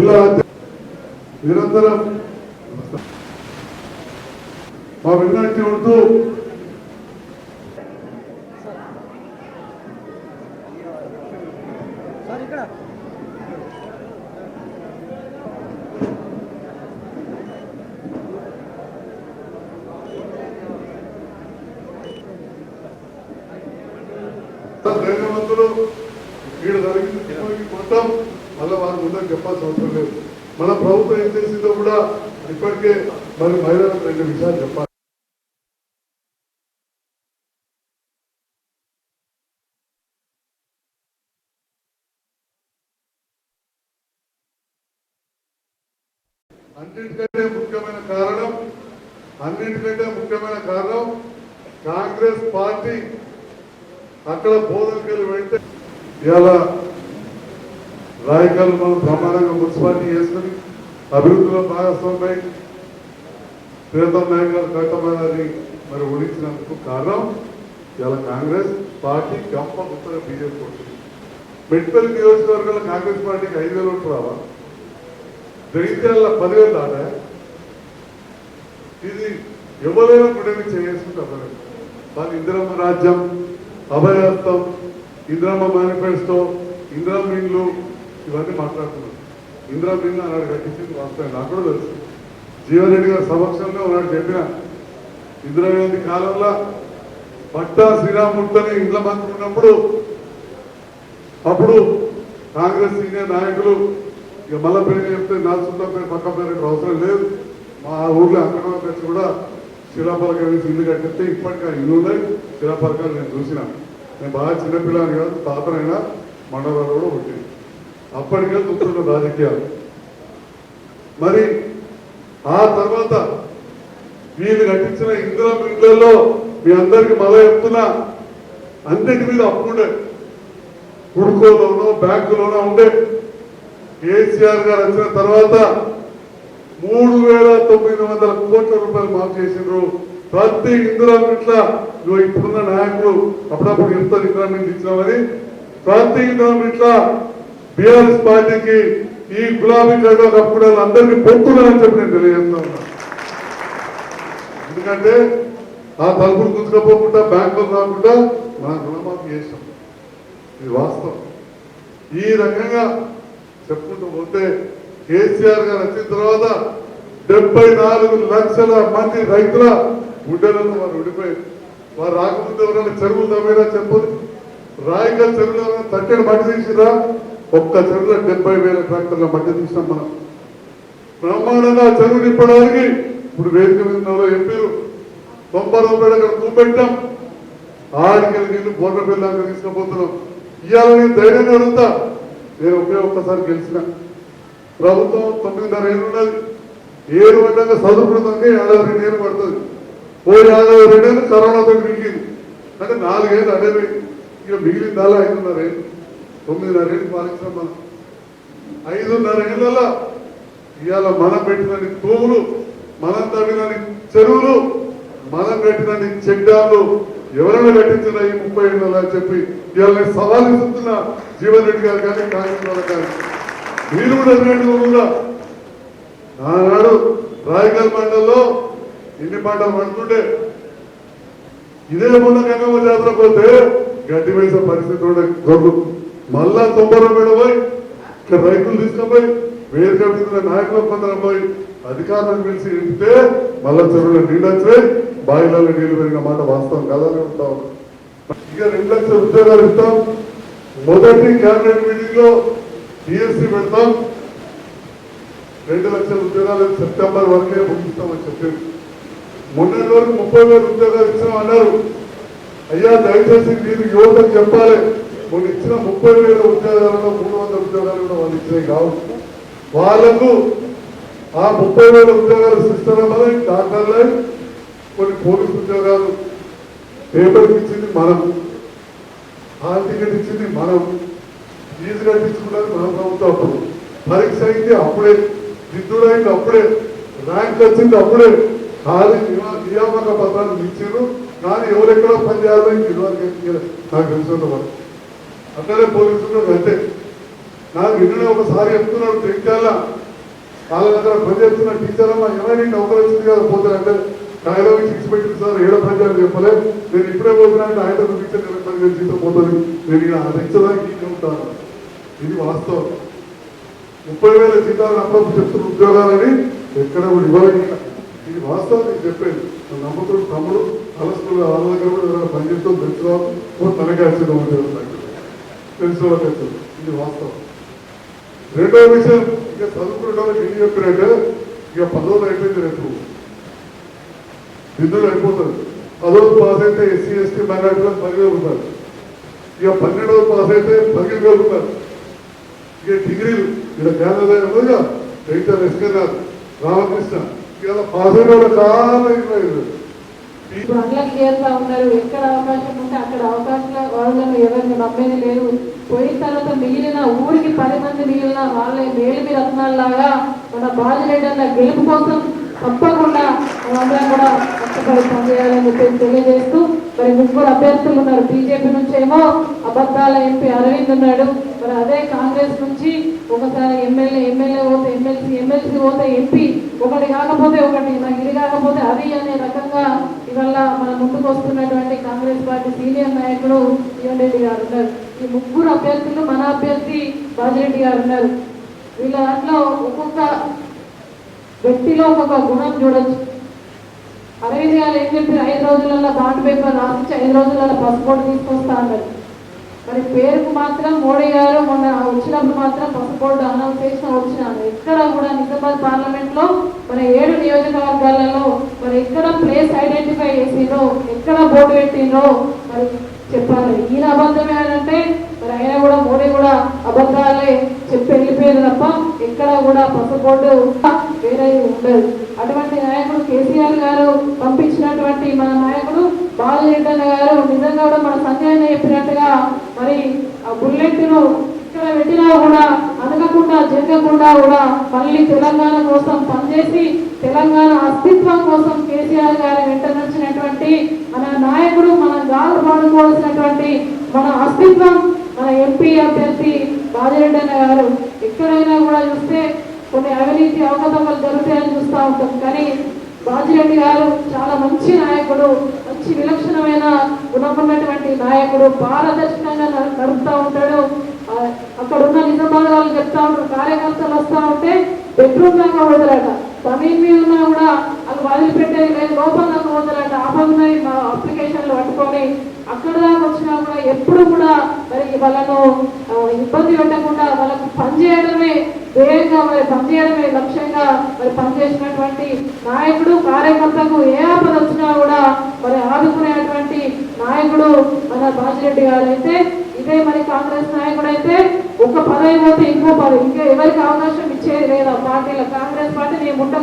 జిల్లా నిరంతరం మా విన్నట్టు ఉంటూ సార్ ఇక్కడ వీడు జరిగింది మొత్తం మళ్ళీ వారి ముందర చెప్పాల్సిన అవసరం లేదు. మన ప్రభుత్వం ఏం చేసిందో కూడా ఇప్పటికే మరి మహిళలకు రెండు విషయాలు చెప్పాలి. అన్నింటికంటే ముఖ్యమైన కారణం అన్నింటికంటే ముఖ్యమైన కారణం కాంగ్రెస్ పార్టీ అక్కడ బోధనకెళ్ళి వెళ్తే ఇలా రాయకల్ మనం బ్రహ్మాండంగా మున్సిపాలిటీ చేసుకుని అభివృద్ధిలో భాగస్వామ్యం ప్రియతమ నాయక్ గారు కట్టమని మరి ఊహించినందుకు కారణం ఇలా కాంగ్రెస్ పార్టీ గొప్ప గొప్పగా బీజేపీ ఉంటుంది మెట్పల్లి నియోజకవర్గంలో కాంగ్రెస్ పార్టీకి ఐదు వేలు ఓట్లు రావా జగిత్యాల పదివేలు దాటా? ఇది ఎవరైనా కూడా చేసుకుంటారు వాళ్ళు ఇందిరమ్మ రాజ్యం అభయహస్తం ఇందిరమ్మ మేనిఫెస్టో ఇందిరమ్మ ఇండ్లు ఇవన్నీ మాట్లాడుతున్నారు ఇందిరా ఇండ్లు అన్నాడు కట్టించింది వాస్తవం నాకు కూడా తెలుసు. జీవన్ రెడ్డి గారి సమక్షంలో ఉన్నాడు చెప్పిన ఇందిరాగాంధీ కాలంలో పట్టా శ్రీరాముడితోనే ఇండ్ల మంత్రి ఉన్నప్పుడు అప్పుడు కాంగ్రెస్ సీనియర్ నాయకులు ఇక మళ్ళా పేరు చెప్తే నా పేరు పక్క పేరు అవసరం లేదు. మా ఊర్లో అక్కడ ఖర్చు కూడా శిలాపలకాలు వేసి ఇల్లు కట్టిస్తే ఇప్పటికీ ఆ ఇల్లు ఉన్నాయి. శిలాపలకాలు నేను చూసిన. నేను బాగా చిన్నపిల్లని కాదు తాతనైనా మండలాలు కూడా ఉంటుంది అప్పటికే చూస్తున్న రాజకీయాలు. మరి ఆ తర్వాత వీళ్ళు కట్టించిన ఇందిరా మిల్లులలో మీ అందరికి మళ్ళా చెప్తున్నా అన్నిటి మీద అప్పుండే కుడుకోలోనో బ్యాంకులోనో ఉండే. కేసీఆర్ గారు వచ్చిన తర్వాత మూడు వేల తొమ్మిది వందల కోట్ల రూపాయలు మాఫ్ చేసినారు ప్రతి ఇందిరా మిట్ల నువ్వు ఇప్పుడున్న నాయకులు అప్పుడప్పుడు ఎంత ఇందిరా ఇచ్చినామని. ప్రతి ఇందిరా మిట్ల బీఆర్ఎస్ పార్టీకి ఈ గులాబీ కడుగు కప్పుడు అందరికీ పొత్తున్నారని చెప్పి నేను తెలియజేస్తా ఉన్నా. ఎందుకంటే ఆ తలుపులు గుర్తుకపోకుండా బ్యాంకులు రాకుండా మన రుణమాఫీ చేసాం ఇది వాస్తవం. ఈ రకంగా చెప్పుకుంటూ పోతే కేసీఆర్ గారు వచ్చిన తర్వాత డెబ్బై నాలుగు లక్షల మంది రైతుల గుడ్డలను వారు ఉడిపోయారు వారు రాకముందు ఎవరైనా చెరువులు తవ్వేరా చెప్పదు రాయకల్ చెరువులు ఎవరైనా తట్టెడు మట్టి తీసిరా? ఒక్క డెబ్బై వేల ట్రాక్టర్ల మధ్య తీసినాం మనం. బ్రహ్మాండంగా చదువు నింపడానికి ఇప్పుడు వేదిక మీద ఎంపీలు తొంభై రూపాయలు అక్కడ చూపెట్టాం ఆడికి నీళ్ళు బోర్ల పిల్లలు తీసుకుపోతున్నాం. ఇవాళ నేను ధైర్యంగా అడుగుతా నేను ఒకే ఒక్కసారి గెలిచిన. ప్రభుత్వం తొమ్మిదిన్నర ఏళ్ళు ఉన్నది. ఏడు పడ్డాక చదువుకున్నాక ఏడాది రెండేళ్ళు పడుతుంది. పోయి ఏడాది రెండేళ్ళు కరోనాతో మిగిలింది అంటే నాలుగేళ్ళు అదే ఇక మిగిలిన అలా ఐదున్నర ఏళ్ళు. తొమ్మిదిన్నర పాలించాం మనం ఐదున్నర ఏళ్ళలో ఇవాళ మనం పెట్టినని తోములు మనం తవ్వినని చెరువులు మనం కట్టినని చెక్ డ్యాములు ఎవరైనా కట్టించిన ఈ ముప్పై ఏళ్ళలో అని చెప్పి ఇవాళ నేను సవాల్ ఇస్తున్నా జీవన్ రెడ్డి గారు కానీ కాంగ్రెస్ వాళ్ళ కానీ. మీరు కూడా ఎదురెండు కూడా. ఆనాడు రాయగల్ మండలంలో ఎన్ని పంటలు పడుతుంటే ఇదే మొన్న గంగమ్మ జాతర పోతే గడ్డి వేసే పరిస్థితి కూడా దొరుకుతుంది మళ్ళా తొంభై రూపాయలు పోయి ఇక్కడ రైతులు తీసుకుపోయి వేదిక మీద నాయకులు కొందరు పోయి అధికారులను పిలిచి ఇంటే మళ్ళా చెరువులో నీళ్ళు వచ్చినాయి బాయిలలో నీళ్ళు పెరిగిన మాట వాస్తవం కాదని ఉంటాం ఇక రెండు లక్షల ఉద్యోగాలు ఇస్తాం. మొదటి క్యాబినెట్ మీటింగ్లో టీఎస్సీ పెడతాం. రెండు లక్షల ఉద్యోగాలు సెప్టెంబర్ వరకే ముగిస్తామని చెప్పింది మొన్నటి వరకు ముప్పై వేల ఉద్యోగాలు ఇచ్చాం అన్నారు. అయ్యా దయచేసి మీరు యువతకు చెప్పాలి. మొన్న ఇచ్చిన ముప్పై వేల ఉద్యోగాలలో మూడు వందల ఉద్యోగాలు కూడా వాళ్ళు ఇచ్చినాయి కావు. వాళ్ళకు ఆ ముప్పై వేల ఉద్యోగాలు సిస్టమ్ వల్ల డాక్టర్లే కొన్ని పోలీసు ఉద్యోగాలు పేపర్కి ఇచ్చింది మనం హాల్ టికెట్ ఇచ్చింది మనం ఫీజు కట్టించుకున్నది మన ప్రభుత్వం అప్పుడు. పరీక్ష అయింది అప్పుడే విద్యుడైంది అప్పుడే ర్యాంక్ వచ్చింది అప్పుడే. ఖాళీ నియామక పత్రాలు ఇచ్చారు కానీ ఎవరెక్కడో పని చేయాలో ఇదివరకు నాకు తెలుసున్న అట్లనే పోలీసులు అంతే. నాకు నిన్న ఒకసారి చెప్తున్నాడు తెంకాల వాళ్ళ దగ్గర పనిచేస్తున్న టీచర్ అమ్మ ఏమైనా ఇంటి అవసరం వచ్చింది కదా అంటే కాయలో ఫిక్స్ పెట్టింది సార్ ఏడో పనిచేయాలి చెప్పలే. నేను ఇప్పుడే పోతున్నాను ఆయన టీచర్ ఇరవై జీతం పోతుంది. నేను ఇలా అధించడానికి ఉంటాను. ఇది వాస్తవం. ముప్పై వేల జీతాలు అప్పుడప్పుడు చెప్తున్న ఉద్యోగాలని ఎక్కడ కూడా ఇది వాస్తవం నేను చెప్పేది. నా నమ్మకం తమ్ముడు అలస్కులు వాళ్ళ దగ్గర కూడా ఎవరైనా పనిచేస్తూ తెలుసుకోవాలి తనకాల్సిన తెలుసు తెలుసు ఇది వాస్తవం. రెండో విషయం ఇక చదువుకునే ఏం చెప్పినట్టే ఇక పదవులు అయిపోయింది రేపు. బిందులు అయిపోతుంది పదవులు పాస్ అయితే ఎస్సీ ఎస్టీ మైనార్టీలో పదివేలు ఇక పన్నెండవ పాస్ అయితే పదిహేను ఇక డిగ్రీలు ఇలా జ్ఞానోదయం ఉందిగా ఎస్కే రామకృష్ణ ఇలా పాస్ అయిన వాళ్ళు చాలా ఇరవై ఇప్పుడు అట్లకి చేస్తా ఉన్నారు. ఎక్కడ అవకాశం ఉంటే అక్కడ అవకాశం వాళ్ళను ఎవరిని నమ్మేది లేదు. పోయిన తర్వాత మిగిలిన ఊరికి పది మంది మిగిలిన వాళ్ళ మేలిమి రత్నాల్లాగా మన బాజిరెడ్డి గెలుపు కోసం తప్పకుండా మనందరం కూడా కష్టపడి పనిచేయాలని చెప్పి తెలియజేస్తూ మరి ముగ్గురు అభ్యర్థులు ఉన్నారు. బీజేపీ నుంచి ఏమో అబద్ధాల ఎంపీ అరవింద్ ఉన్నాడు. మరి అదే కాంగ్రెస్ నుంచి ఒకసారి ఎమ్మెల్యే ఎమ్మెల్యే పోతే ఎమ్మెల్సీ ఎమ్మెల్సీ పోతే ఎంపీ ఒకటి కాకపోతే ఒకటి నాకు ఇది కాకపోతే అది అనే రకంగా ఇవాళ మన ముందుకు వస్తున్నటువంటి కాంగ్రెస్ పార్టీ సీనియర్ నాయకుడు జీవన్ రెడ్డి గారు ఉన్నారు. ఈ ముగ్గురు అభ్యర్థులు మన అభ్యర్థి బాజిరెడ్డి గారు ఉన్నారు. వీళ్ళ దాంట్లో ఒక్కొక్క వ్యక్తిలో ఒక్కొక్క గుణం చూడొచ్చు. అరవింద్ గారు ఏం చెప్పారు ఐదు రోజులలో బాండ్ పేపర్ రాసించి ఐదు రోజులలో పాస్పోర్ట్ తీసుకొస్తా అన్నారు. మరి పేరుకు మాత్రం మోడీ గారు మొన్న వచ్చినప్పుడు మాత్రం పాస్పోర్ట్ అనౌన్స్ చేసిన వచ్చినాను ఎక్కడ కూడా నిజామాబాద్ పార్లమెంట్లో మన ఏడు నియోజకవర్గాలలో మరి ఎక్కడ ప్లేస్ ఐడెంటిఫై చేసిండ్రో ఎక్కడ బోర్డు పెట్టిండ్రో మరి చెప్పాలి. ఈయన అబద్ధమే అని అంటే మరి ఆయన కూడా మోడీ కూడా అబద్ధాలే చెప్పి వెళ్ళిపోయారు తప్ప ఎక్కడ కూడా పసుపోటు వేరే ఉండదు. అటువంటి నాయకుడు కేసీఆర్ గారు పంపించినటువంటి మన నాయకుడు బాలరెడ్డి గారు నిజంగా కూడా మన సంజయ్ చెప్పినట్టుగా మరి ఆ బుల్లెట్ను ఇక్కడ పెట్టినా కూడా అనగకుండా జరగకుండా కూడా మళ్ళీ తెలంగాణ కోసం పనిచేసి తెలంగాణ అస్తిత్వం కోసం కేసీఆర్ గారి వెంట నడిచినటువంటి మన నాయకుడు మన గాలు పాడుకోవాల్సినటువంటి మన అస్తిత్వం మన ఎంపీ అభ్యర్థి బాజిరెడ్డి అన్న గారు. ఎక్కడైనా కూడా చూస్తే కొన్ని అవినీతి అవకతవకలు జరుగుతాయని చూస్తూ ఉంటాం. కానీ బాజిరెడ్డి గారు చాలా మంచి నాయకుడు. మంచి విలక్షణమైన గుణమున్నటువంటి నాయకుడు పారదర్శకంగా నడు- నడుపుతా ఉంటాడు. అక్కడ ఉన్న నిజామాబాద్ చెప్తా ఉంటారు కార్యకర్తలు వస్తా ఉంటే బెడ్రూమ్ దాకా వదలట సమీన్ మీద ఉన్నా కూడా అది వదిలిపెట్టేది లేదు లోపల దాకా వదలట ఆపన్నాయి అప్లికేషన్లు పట్టుకొని అక్కడ దాకా వచ్చినా కూడా ఎప్పుడు కూడా మరి వాళ్ళను ఇబ్బంది పెట్టకుండా వాళ్ళకు పనిచేయడమే ధ్యేయంగా మరి పనిచేయడమే లక్ష్యంగా మరి పనిచేసినటువంటి నాయకుడు కార్యకర్తకు ఏ ఆపద వచ్చినా కూడా మరి ఆదుకునేటువంటి నాయకుడు మన బాజిరెడ్డి గారు అయితే ఇదే మరి కాంగ్రెస్ నాయకుడు అయితే ఒక పదవి పోతే ఇంకో పదవి. ఇంకా ఎవరికి అవకాశం ఇచ్చేది లేదా? పార్టీలో కాంగ్రెస్ పార్టీ నేను ముంట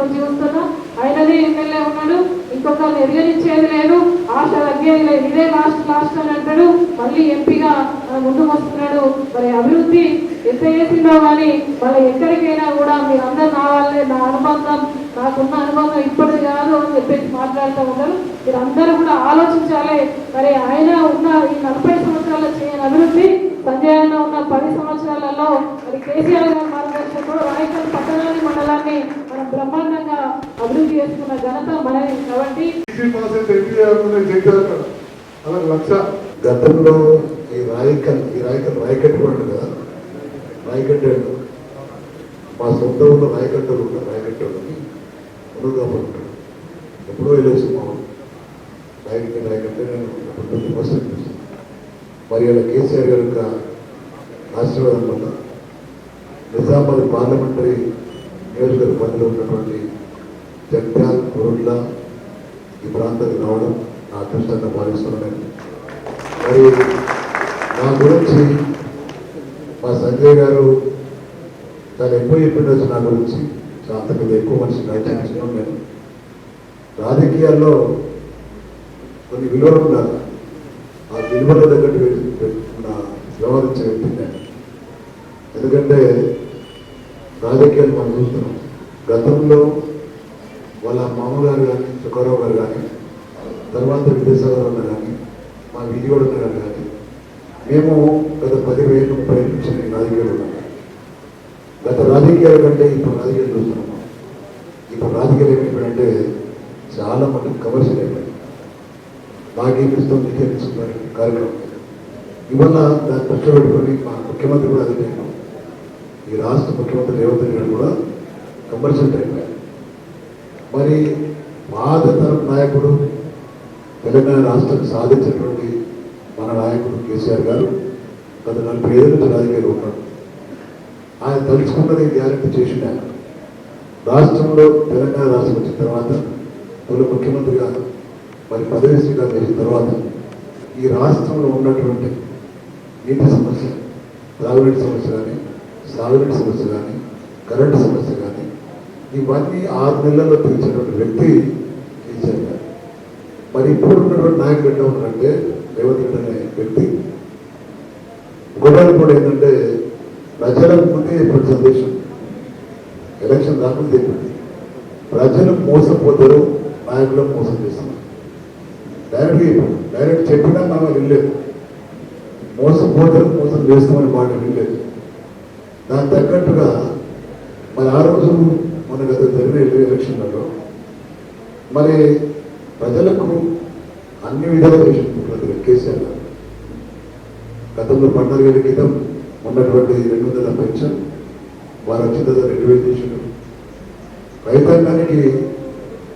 నుంచి చూస్తున్నా. ఆయనదే ఎమ్మెల్యే ఉన్నాడు. ఇంకొకరిని ఎదిగనిచ్చేది లేదు. ఆశ తగ్గేది లేదు. ఇదే లాస్ట్ లాస్ట్ అని అంటాడు. మళ్ళీ ఎంపీగా మన ముందుకు వస్తున్నాడు. మరి అభివృద్ధి ఎంత చేసిందో కానీ మళ్ళీ ఎక్కడికైనా కూడా మీరు అందరు నా వాళ్ళే నా అనుబంధం నాకున్న అనుబంధం ఇప్పటిది కాదు అని చెప్పేసి మాట్లాడుతూ ఉన్నారు. మీరందరూ కూడా ఆలోచించాలి. మరి ఆయన ఉన్న ఈ నలభై సంవత్సరాల చేయని అభివృద్ధి సంజయ్ అన్న ఉన్న పది సంవత్సరాలలో మరి కేసీఆర్ గారి మార్గదర్శకుడు రాయకల్ పట్టణాన్ని మండలాన్ని మనం బ్రహ్మాండంగా అభివృద్ధి చేసుకున్న ఘనత మనది కాబట్టి గతంలో ఈ రాయకల్ ఈ రాయకల్ రాయకట్టు కూడా ఉంది కదా? రాయకట్టు మా సొంత ఊళ్ళో రాయకట్టు ఉంటారు రాయకట్టు అని మునుగా ఉంటాడు ఎప్పుడో వెళ్ళొచ్చు మా ఊరు రాయకట్టు రాయకట్టు నేను పర్సెంట్ చూసాను మరి అలా కేసీఆర్ గారి యొక్క ఆశీర్వాదం వల్ల నిజామాబాద్ పార్లమెంటరీ నియోజకవర్గ పరిధిలో ఉన్నటువంటి జగ్త్యాల్ కురుట్ల ఈ ప్రాంతానికి రావడం నా అదృష్టంగా భావిస్తున్నాను. మరి నా గురించి మా సంజయ్ గారు చాలా ఎక్కువ చెప్పిండొచ్చు నా గురించి చాలా అంతకంటే ఎక్కువ మనిషి వ్యాఖ్యానించడం నేను. రాజకీయాల్లో కొన్ని విలువలు ఉన్నారు ఆ విలువల దగ్గర నా వ్యవహరించే వ్యక్తి నేను. ఎందుకంటే రాజకీయాలు మనం చూస్తున్నాం. గతంలో వాళ్ళ మామగారు కానీ సుఖారావు గారు కానీ తర్వాత విద్యాసాగర్ అన్న కానీ మా విజయవాడ గారు కానీ మేము గత పది వేలు ముప్పై ఏళ్ళ నుంచి రాజకీయాలు గత రాజకీయాల కంటే ఇప్పుడు రాజకీయాలు చూస్తున్నాం ఇప్పుడు రాజకీయాలు ఏమైపోయాయంటే చాలా మంది కమర్షియల్ అయిపోయాయి నాకేమిస్తాం నీకేమిస్తున్నారు కార్యక్రమం. ఇవల్ల దాన్ని దృష్టిలో పెట్టుకొని మా ముఖ్యమంత్రి కూడా అదే నేను ఈ రాష్ట్ర ముఖ్యమంత్రి రేవంత్ రెడ్డి గారు కూడా కంపల్సరీ అయిపోయారు మరి పాతతరం నాయకుడు తెలంగాణ రాష్ట్రం సాధించినటువంటి మన నాయకుడు కేసీఆర్ గారు గత నలభై ఏళ్ళ నుంచి రాజకీయాలు ఉన్నాడు ఆయన తలుచుకున్నది గ్యారెంటీ చేసిన ఆయన. రాష్ట్రంలో తెలంగాణ రాష్ట్రం వచ్చిన తర్వాత తొలి ముఖ్యమంత్రిగా మరి పదవి స్వీకారం చేసిన తర్వాత ఈ రాష్ట్రంలో ఉన్నటువంటి నీటి సమస్య త్రాగునీటి సమస్య కానీ సాగునీటి సమస్య కానీ కరెంటు సమస్య కానీ ఇవన్నీ ఆరు నెలల్లో తీర్చినటువంటి వ్యక్తి కేసీఆర్ గారు. మరి ఇప్పుడు ఉన్నటువంటి నాయకుడు ఎట్లా ఉన్నారంటే రేవంత్ రెడ్డి అనే వ్యక్తి. గొడవలు కూడా ఏంటంటే ప్రజలకు ముందే ఇప్పుడు సందేశం. ఎలక్షన్ రాకుండా చెప్పింది ప్రజలు మోసపోతారు నాయకులు మోసం చేస్తున్నారు డైరెక్ట్ డైరెక్ట్ చెప్పినా మనం వెళ్ళలేదు మోసపోతారు మోసం చేస్తామని మాట వెళ్ళలేదు దాని తగ్గట్టుగా మరి ఆ రోజు మన గత జరిగిన ఎలక్షన్లలో మరి ప్రజలకు అన్ని విధాలు చేసిన కేసీఆర్ గారు గతంలో పద్నాలుగు వేల క్రితం ఉన్నటువంటి రెండు వందల పెన్షన్ వారు వచ్చిన తర్వాత రెండు వేలు చేసిన రైతాంగానికి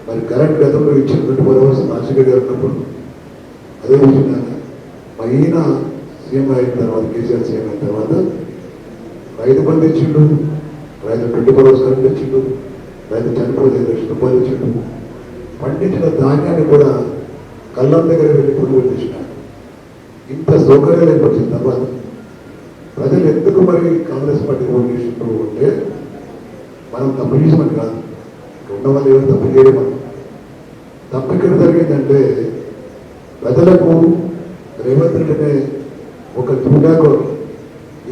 మరి కరెంట్ గతంలో ఇచ్చినటువంటి భరోసా రాజశేఖర్ గారు ఉన్నప్పుడు అదే విషయంగా పైన ఈయన సీఎం అయిన తర్వాత కేసీఆర్ సీఎం అయిన తర్వాత రైతు బంధు ఇచ్చిండు రైతు ట్వంటీ ఫోర్ అవర్స్ కరెంట్ ఇచ్చిండు రైతు చనిపోతే ఐదు లక్షల రూపాయలు ఇచ్చిండు పండించిన ధాన్యాన్ని కూడా కళ్ళం దగ్గర వెళ్ళి కొనుగోలు చేసిన ఇంత సౌకర్యాలు ఏర్పరిచిన తర్వాత ప్రజలు ఎందుకు మరి కాంగ్రెస్ పార్టీ ఓటు చేసినప్పుడు అంటే మనం తప్పు చేసామని కాదు. ఉన్న వాళ్ళు ఎవరు తప్పు చేయడం మనం. తప్పు ఇక్కడ జరిగిందంటే ప్రజలకు రేవంత్ రెడ్డినే ఒక దుర్గాకు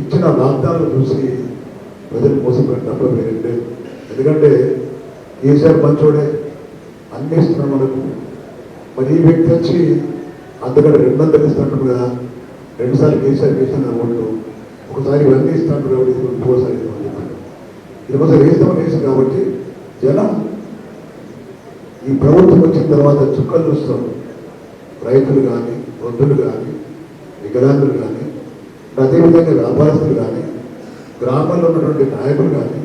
ఇచ్చిన వాగ్దానం చూసి ప్రజలు మోసపెట్టినప్పుడు వేరండి ఎందుకంటే కేసీఆర్ మంచోడే అన్ని ఇస్తున్నాం మనకు. మరి ఈ వ్యక్తి వచ్చి అంతకంటే రెండు వందలు ఇస్తాడు కదా రెండుసార్లు కేసీఆర్ వేసిన ఓట్లు ఒకసారి ఇవన్నీ ఇస్తాడు కాబట్టి ఇంకోసారి ఇది వేస్తామని వేసాం కాబట్టి జనం ఈ ప్రభుత్వం వచ్చిన తర్వాత చుక్కలు చూస్తాం. రైతులు కానీ వృద్ధులు కానీ వికలాంగులు కానీ అదేవిధంగా వ్యాపారస్తులు కానీ గ్రామాల్లో ఉన్నటువంటి నాయకులు కానీ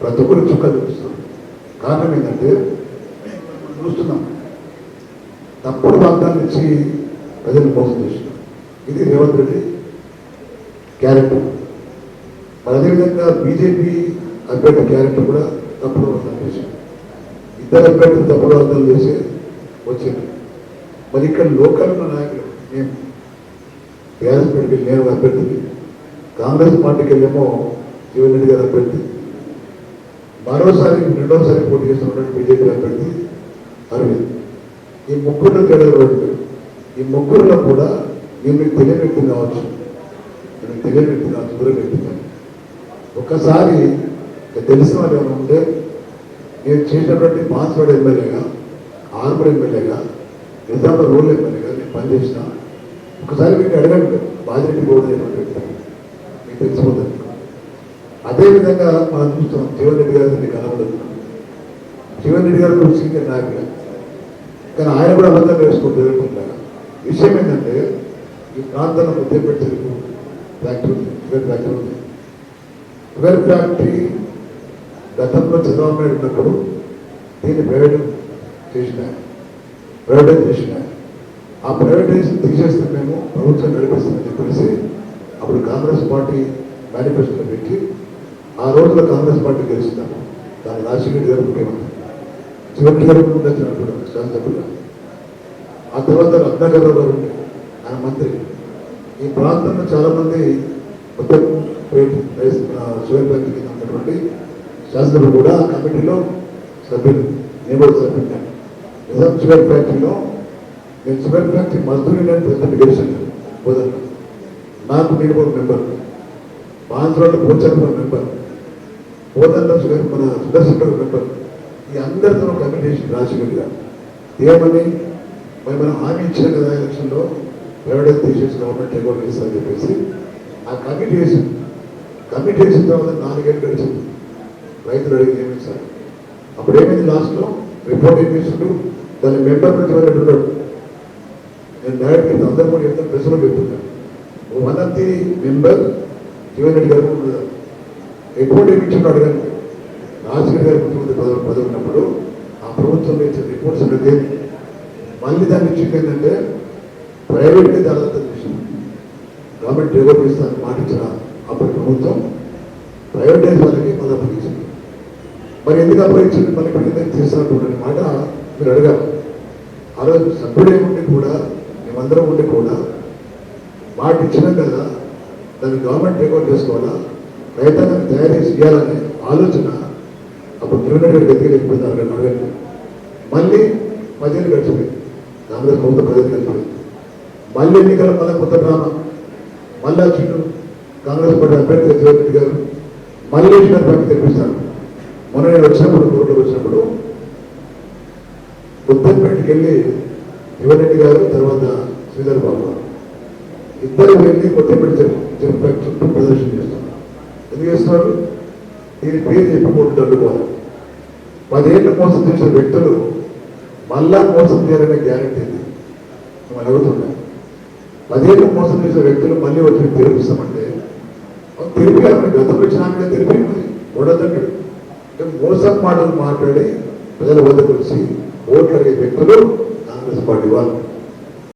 ప్రతి ఒక్కరు చుక్కలు చూపిస్తాం కారణం ఏంటంటే చూస్తున్నాం. తప్పుడు వాగ్దానం ఇచ్చి ప్రజలు మోసం చేస్తున్నారు. ఇది రేవంత్ రెడ్డి క్యారెక్టర్. మరి అదేవిధంగా బీజేపీ అభ్యర్థి క్యారెక్టర్ కూడా తప్పుడు వాగ్దానం చేశారు ఇద్దరు అభ్యర్థులు తప్పుడు వాగ్దానం చేసి వచ్చారు మరి ఇక్కడ లోకల్ ఉన్న నాయకులు మేము టీఆర్ఎస్ పెట్టి నేను ఒక అభ్యర్థిని. కాంగ్రెస్ పార్టీకి వెళ్ళేమో జీవన్ రెడ్డి గారు అభ్యర్థి. మరోసారి రెండోసారి పోటీ చేస్తున్నటువంటి బీజేపీ అభ్యర్థి అరవింద్. ఈ ముగ్గురు తెలియదు ఈ ముగ్గురులో కూడా నేను మీకు తెలియని వ్యక్తి కావచ్చు. నేను తెలియని వ్యక్తి కావచ్చు దూరం వ్యక్తి ఒక్కసారి తెలిసిన వాళ్ళు ఏమైనా ఉంటే నేను చేసినటువంటి పాస్వర్డ్ ఎమ్మెల్యేగా ఆర్మర్ ఎమ్మెల్యేగా నిజాంలో రూల్ ఎమ్మెల్యేగా నేను పనిచేసిన ఒకసారి మీకు అడగండి. బాధ్యత కూడా మీకు తెలిసిపోతుంది. అదేవిధంగా మనం చూస్తున్నాం. జీవన్ రెడ్డి గారు మీకు కనబడదు జీవన్ రెడ్డి గారు కూడా సీనియర్ నాయకులు కానీ ఆయన కూడా అబద్ధం వేసుకుంటారు విషయం ఏంటంటే ఈ ప్రాంతంలో ముద్దపేట చెరుకు ఫ్యాక్టరీ ఉంది. షుగర్ ఫ్యాక్టరీ ఉంది. షుగర్ ఫ్యాక్టరీ గతంలో చంద్రబాబు నాయుడు ఉన్నప్పుడు దీన్ని ప్రైవేట్ చేసిన. ప్రైవేటైజ్ చేసిన. ఆ ప్రైవేటైజేషన్ తీసేస్తే మేము ప్రభుత్వం నడిపిస్తామని చెప్పేసి అప్పుడు కాంగ్రెస్ పార్టీ మేనిఫెస్టో పెట్టి ఆ రోజులో కాంగ్రెస్ పార్టీ గెలుస్తాము దాని రాజశేఖర్ గారు ముఖ్యమంత్రి. చివరి గారు ఉండొచ్చినప్పుడు శాసనసభ్యులు ఆ తర్వాత రత్నాకర్ గారు ఆయన మంత్రి. ఈ ప్రాంతంలో చాలామంది మొత్తం షుగర్ ఫ్యాక్టరీ కింద ఉన్నటువంటి శాసనసభ కూడా ఆ కమిటీలో సభ్యులు నేను కూడా సభ్యులు. నిజాం షుగర్ ఫ్యాక్టరీలో నేను షుగర్ ఫ్యాక్టరీ మజ్దూరి నేను ప్రెసిడెంట్ గెలిచాను పోదాను నాకు నేను ఒక మెంబర్ బాన్స్రోడ్ పోచారు మెంబర్ పోదంలో గారు మన సుదర్శన్ గారు మెంబర్ ఈ అందరితో ఒక కమిటీ చేసి రాజశేఖర్ గారు ఏమని? మరి మనం హామీ ఇచ్చిన కదా ఎలక్షన్లో ప్రైవేట్ తీసేసి గవర్నమెంట్ టేక్ ఓవర్ చేస్తారని చెప్పేసి ఆ కమిటీ వేసింది కమిటీ వేసిన తర్వాత నాలుగేళ్ళు గడిచింది. రైతులు అడిగి సార్? అప్పుడు ఏమైంది లాస్ట్లో రిపోర్ట్ ఏం చేసిండు? దాని మెంబర్ ప్రతి వెళ్ళి నేను డైరెక్ట్ అందరూ కూడా చెప్తాను ప్రెస్లో చెప్తున్నాను one of the member Jeevan Reddy గారు రిపోర్ట్ ఏమి ఇచ్చిండు అడగండి రాజశేఖర్ గారు ముఖ్యమంత్రి పదవి పదవి ఉన్నప్పుడు ఆ ప్రభుత్వం ఇచ్చిన రిపోర్ట్స్ అనేది మళ్ళీ దాన్ని ఇచ్చింది ఏంటంటే ప్రైవేట్గా దాదాపు చేసింది. గవర్నమెంట్ డెవలప్ చేస్తానని మాటించిన అప్పటి ప్రభుత్వం ప్రైవేటైజ్ వాళ్ళకి పదవి ఇచ్చింది మరి ఎందుకు అప్పగించింది మళ్ళీ ఇప్పుడు ఎందుకు తీసినటువంటి మాట మీరు అడగాలి. ఆ రోజు సభ్యుడే కూడా మేమందరం ఉండి కూడా మాట ఇచ్చినాం కదా దాన్ని గవర్నమెంట్ టేక్అవుట్ చేసుకోవాలా? రైతాంగం తయారు చేయాలనే ఆలోచన అప్పుడు కిరణ్ రెడ్డి దగ్గర వెళ్ళిపోయింది అక్కడ అడగండి మళ్ళీ పదిహేను గడిచిపోయింది. కాంగ్రెస్ ప్రభుత్వం ప్రజలు గడిచిపోయింది. మళ్ళీ ఎన్నికల మళ్ళీ కొత్త డ్రామా. మళ్ళీ వచ్చిండు కాంగ్రెస్ పార్టీ అభ్యర్థి జీవన్ రెడ్డి గారు మళ్ళీ ఈశ్వర్ పార్టీ తెప్పిస్తాను మొన్న నేను వచ్చినప్పుడు కోర్టులో వచ్చినప్పుడు ఉత్తర్పేటకి వెళ్ళి యువరెడ్డి గారు తర్వాత శ్రీధర్ బాబు. ఇద్దరు వెళ్ళి కొత్తపేట చెప్పి చుట్టూ ప్రదర్శన చేస్తున్నారు ఎందుకు చేస్తున్నారు దీని పేరు చెప్పుకుంటూ అడ్డుకోవాలి పదేళ్ళ మోసం చేసిన వ్యక్తులు మళ్ళా మోసం చేయాలనే గ్యారెంటీ ఉంది. మిమ్మల్ని అడుగుతున్నా పదేళ్ళు మోసం చేసిన వ్యక్తులు మళ్ళీ వచ్చి తెరిపిస్తామంటే తిరిగి గతంలో ఇచ్చినాకనే తిరిగి మరి మోసం మాటలు మాట్లాడి ప్రజల వద్దకు వచ్చి ఓట్లు అడిగే వ్యక్తులు కాంగ్రెస్ పార్టీ వాళ్ళు